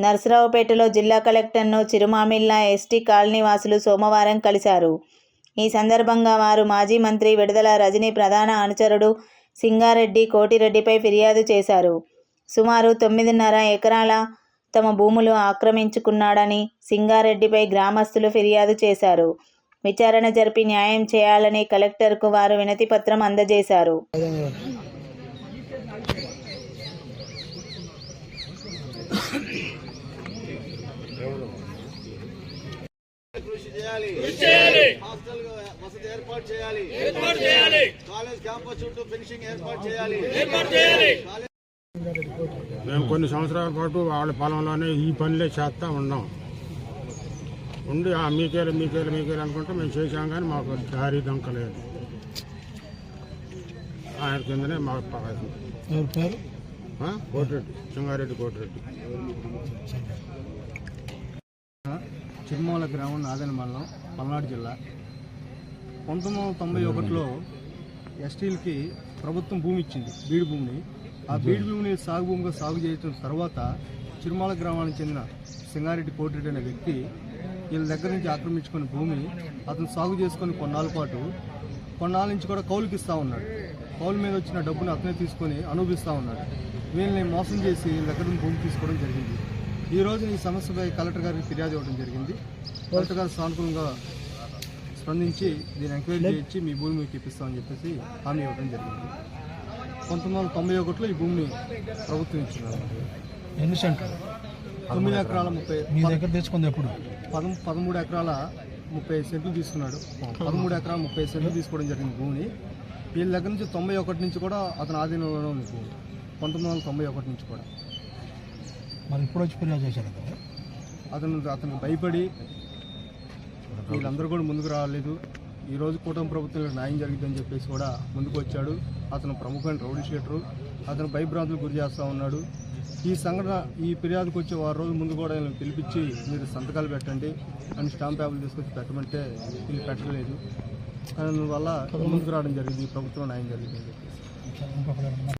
నర్సరావుపేటలో జిల్లా కలెక్టర్ను Chirumamilla ST colony వాసులు సోమవారం కలిశారు. ఈ సందర్భంగా వారు మాజీ మంత్రి విడుదల రజనీ ప్రధాన అనుచరుడు సింగారెడ్డి కోటిరెడ్డిపై ఫిర్యాదు చేశారు. సుమారు తొమ్మిదిన్నర ఎకరాల తమ భూములు ఆక్రమించుకున్నాడని సింగారెడ్డిపై గ్రామస్తులు ఫిర్యాదు చేశారు. విచారణ జరిపి న్యాయం చేయాలని కలెక్టర్కు వారు వినతిపత్రం అందజేశారు. చేయాలి. హాస్టల్ వసతి ఏర్పాటు చేయాలి. కాలేజ్ క్యాంపస్ చుట్టూ ఫినిషింగ్ ఏర్పాటు చేయాలి. మేము కొన్ని సంవత్సరాల పాటు వాళ్ళ పొలంలోనే ఈ పనులే చేస్తూ ఉన్నాం. ఉండి ఆ మీకేలు మీకేలు మీకేలు అనుకుంటే మేము చేసాం కానీ మాకు దారి దొంకలేదు ఆయన కిందనే మాకు పేరు? కోటిరెడ్డి సింగారెడ్డి కోటిరెడ్డి. చిరుమల గ్రామం నాదన మండలం పల్నాడు జిల్లా. పంతొమ్మిది వందల తొంభై ఒకటిలో ఎస్టీలకి ప్రభుత్వం భూమి ఇచ్చింది బీడు భూమిని. ఆ బీడు భూమిని సాగు భూమిగా సాగు చేయడం తర్వాత చిరుమల గ్రామానికి చెందిన సింగారెడ్డి కోటిరెడ్డి అనే వ్యక్తి వీళ్ళ దగ్గర నుంచి ఆక్రమించుకున్న భూమి అతను సాగు చేసుకొని కొన్నాళ్ళ పాటు కొన్నాళ్ళ నుంచి కూడా కౌలుకి ఇస్తూ ఉన్నాడు. కౌలు మీద వచ్చిన డబ్బును అతనే తీసుకొని అనుభవిస్తూ ఉన్నాడు. వీళ్ళని మోసం చేసి వీళ్ళ దగ్గర నుంచి భూమి తీసుకోవడం జరిగింది. ఈ రోజు ఈ సమస్యపై కలెక్టర్ గారికి ఫిర్యాదు ఇవ్వడం జరిగింది. కలెక్టర్ గారు సానుకూలంగా స్పందించి దీన్ని ఎంక్వైరీ చేయించి మీ భూమి మీకు ఇప్పిస్తామని చెప్పేసి హామీ ఇవ్వడం జరిగింది. పంతొమ్మిది వందల తొంభై ఒకటిలో ఈ భూమిని ప్రభుత్వం ఇచ్చినారు. ఎన్ని సెంట్లు? తొమ్మిది ఎకరాల ముప్పై మీ దగ్గర తెచ్చుకుంది ఎప్పుడు? పదం పదమూడు ఎకరాల ముప్పై సెంట్లు తీసుకున్నాడు. పదమూడు ఎకరాల ముప్పై సెంట్లు తీసుకోవడం జరిగింది భూమిని. వీళ్ళ దగ్గర నుంచి తొంభై ఒకటి నుంచి కూడా అతని ఆధీనంలో ఉంది భూమి. పంతొమ్మిది వందల తొంభై ఒకటి నుంచి కూడా. మరి ఇప్పుడు వచ్చి ఫిర్యాదు చేశారు కదా? అతను అతనికి భయపడి వీళ్ళందరూ కూడా ముందుకు రాలేదు. ఈ రోజు కూటమి ప్రభుత్వంలో న్యాయం జరిగిందని చెప్పేసి కూడా ముందుకు వచ్చాడు. అతను ప్రముఖమైన రౌడీ షీటరు. అతను భయభ్రాంతులు గురి చేస్తూ ఉన్నాడు. ఈ సంఘటన ఈ ఫిర్యాదుకు వచ్చే వారం రోజుల ముందు కూడా వీళ్ళని పిలిపించి మీరు సంతకాలు పెట్టండి అని స్టాంప్ పేపర్లు తీసుకొచ్చి పెట్టమంటే వీళ్ళు పెట్టలేదు. అందువల్ల ముందుకు రావడం జరిగింది ఈ ప్రభుత్వం న్యాయం ఇంకొకరు